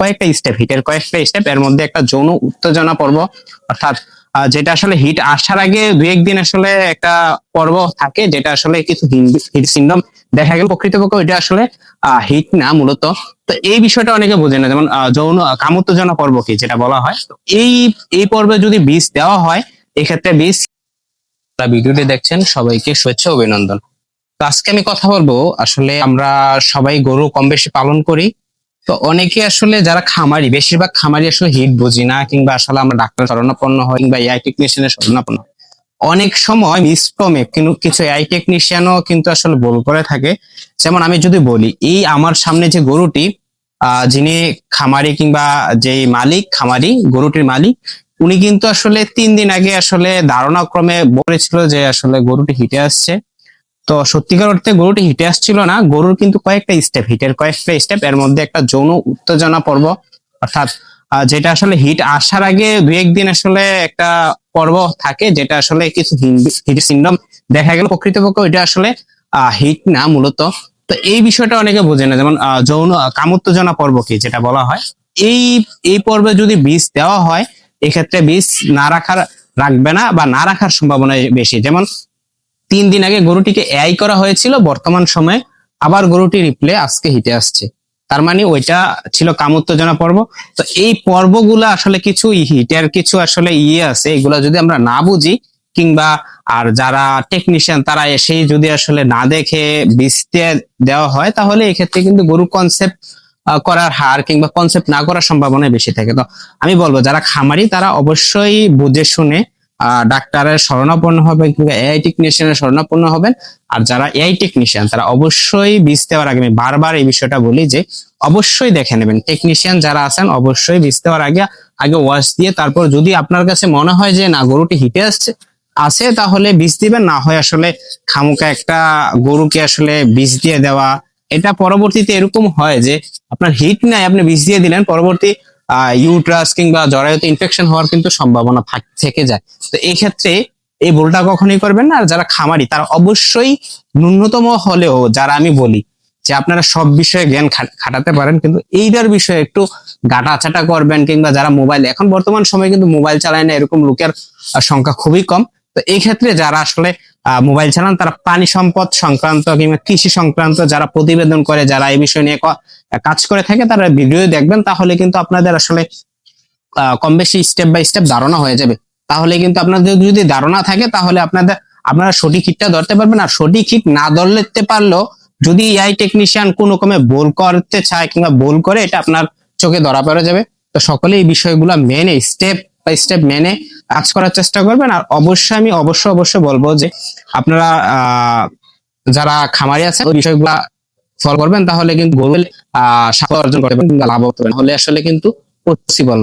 কয়েকটা স্টেপ হিটের কয়েকটা স্টেপ এর মধ্যে একটা যৌন উত্তেজনা পর্ব, অর্থাৎ যেটা আসলে হিট আসার আগে দুই একদিন আসলে একটা পর্ব থাকে, যেটা আসলে কিছু হিট সিন্ডম দেখা গেল। প্রকৃতপক্ষে ওইটা আসলে হিট না মূলত। তো এই বিষয়টা অনেকে বোঝে না, যেমন যৌন কামোত্তেজনা পর্ব কি যেটা বলা হয়। এই এই পর্বে যদি বীজ দেওয়া হয়, এক্ষেত্রে বীজ ভিডিওটি দেখছেন, সবাইকে শুভেচ্ছা, অভিনন্দন। তো আজকে আমি কথা বলব, আসলে আমরা সবাই গরু কম বেশি পালন করি তো অনেকে আসলে যারা খামারি, বেশিরভাগ খামারি আসলে হিট বুঝি না কিংবা আসলে আমরা ডাক্তার শরণাপন্ন হয় কিংবা এআই টেকনিশিয়ানের শরণাপন্ন হয়। অনেক সময় মিসপ্রমে কিন্তু কিছু এআই টেকনিশিয়ানও কিন্তু আসলে ভুল করে থাকে যেমন আমি যদি বলি, এই আমার সামনে যে গরুটি যিনি খামারি কিংবা যেই মালিক, খামারি, গরুটির মালিক, উনি কিন্তু আসলে তিন দিন আগে আসলে ধারণাক্রমে বলেছিল যে আসলে গরুটি হিটে আসছে তো সত্যিকার অর্থে গরুটি হিটে আসছিল না, গরুর কিন্তু কয়েকটা স্টেপ হিটের কয়েকটা স্টেপ এর মধ্যে একটা যৌন উত্তেজনা পর্ব, অর্থাৎ যেটা আসলে হিট আসার আগে দুই একদিন আসলে একটা পর্ব থাকে, যেটা আসলে কিছু হিট সিন্ডম দেখা গেল। প্রকৃতপক্ষে ওইটা আসলে হিট না মূলত। তো এই বিষয়টা অনেকে বোঝে না, যেমন যৌন কামোত্তেজনা পর্ব কি যেটা বলা হয়। এই এই পর্বে যদি বীজ দেওয়া হয়, এক্ষেত্রে বীজ না রাখার, রাখবে না বা না রাখার সম্ভাবনা বেশি। যেমন তিন দিন আগে গরুটিকে এআই করা হয়েছিল, বর্তমান সময়ে আবার গরুটি রিপ্লে আজকে হিটে আসছে। তার মানে ওইটা ছিল কামোত্তেজনা পর্ব। তো এই পর্বগুলো আসলে কিছু হিটের কিছু আসলে ইয়ে আছে, এগুলো যদি আমরা না বুঝি, কিংবা আর যারা টেকনিশিয়ান তারা এসেই যদি আসলে না দেখে বীজ দেওয়া হয়, তাহলে এক্ষেত্রে কিন্তু গরু কনসেপ্ট করার হার কিংবা কনসেপ্ট না করার সম্ভাবনা বেশি থাকে। তো আমি বলব, যারা খামারি তারা অবশ্যই বুঝে শুনে ডাক্তারের শরণাপন্ন হবেন কিংবা এআই টেকনিশিয়ানের শরণাপন্ন হবেন। আর যারা এআই টেকনিশিয়ান তারা অবশ্যই বীজ দেওয়ার আগে, আমি বারবার এই বিষয়টা বলি যে, অবশ্যই দেখে নেবেন। টেকনিশিয়ান যারা আছেন, অবশ্যই বীজ দেওয়ার আগে আগে ওয়াশ দিয়ে তারপর যদি আপনার কাছে মনে হয় যে, না, গরুটি হিটে আসছে, আছে, তাহলে বীজ দিবেন। না হয় আসলে খামুকা একটা গরুকে আসলে বীজ দিয়ে দেওয়া। এটা পরবর্তীতে এরকম হয় যে, আপনার হিট নাই, আপনি বীজ দিয়ে দিলেন, পরবর্তী ইউট্রাস কিংবা জরায়ুতে ইনফেকশন হওয়ার কিন্তু সম্ভাবনা থেকে যায়। তো এই ক্ষেত্রে এই ভুলটা কখনোই করবেন না, আর যারা খামারি, তারা অবশ্যই ন্যূনতম হলেও যারা আমি বলি, যে আপনারা সব বিষয়ে জ্ঞান খাটাতে পারেন, কিন্তু এইটার বিষয়ে একটু গাটাচাটা করবেন, কিংবা যারা মোবাইল এখন বর্তমান সময়ে কিন্তু মোবাইল চালায় না, এরকম লোকের সংখ্যা খুবই কম। তো এই ক্ষেত্রে যারা আসলে মোবাইল চালান, তারা পানি সম্পদ সংক্রান্ত কিংবা কৃষি সংক্রান্ত যারা প্রতিবেদন করে, যারা এই বিষয় নিয়ে কাজ করে থাকে, তারা ভিডিও দেখবেন, তাহলে কিন্তু আপনাদের আসলে কম বেশি স্টেপ বাই স্টেপ ধারণা হয়ে যাবে। তাহলে কিন্তু আপনাদের যদি ধারণা থাকে, তাহলে আপনাদের, আপনারা সঠিক হিটটা ধরতে পারবেন, আর সঠিক হিট না ধরতে পারলেও যদি এআই টেকনিশিয়ান কোনো রকমে বোল করতে চায় কিংবা বোল করে, এটা আপনার চোখে ধরা পড়ে যাবে। তো সকলে এই বিষয়গুলো মেনে স্টেপ স্টেপ মেনে কাজ করার চেষ্টা করবেন। আর অবশ্যই আমি অবশ্যই অবশ্যই বলব যে আপনারা যারা খামারি আছে ওই বিষয়গুলা ফলো করবেন। তাহলে কিন্তু আহ, সাফল্য অর্জন করবেন লাভ হতে পারবেন। হলে আসলে কিন্তু পসিবল